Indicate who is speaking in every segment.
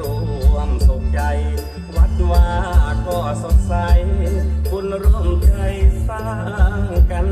Speaker 1: รวมสุขใจ วัดว่าก็สดใส บุญร่วมใจสร้างกัน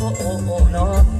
Speaker 1: โอ้โอ้โน้อง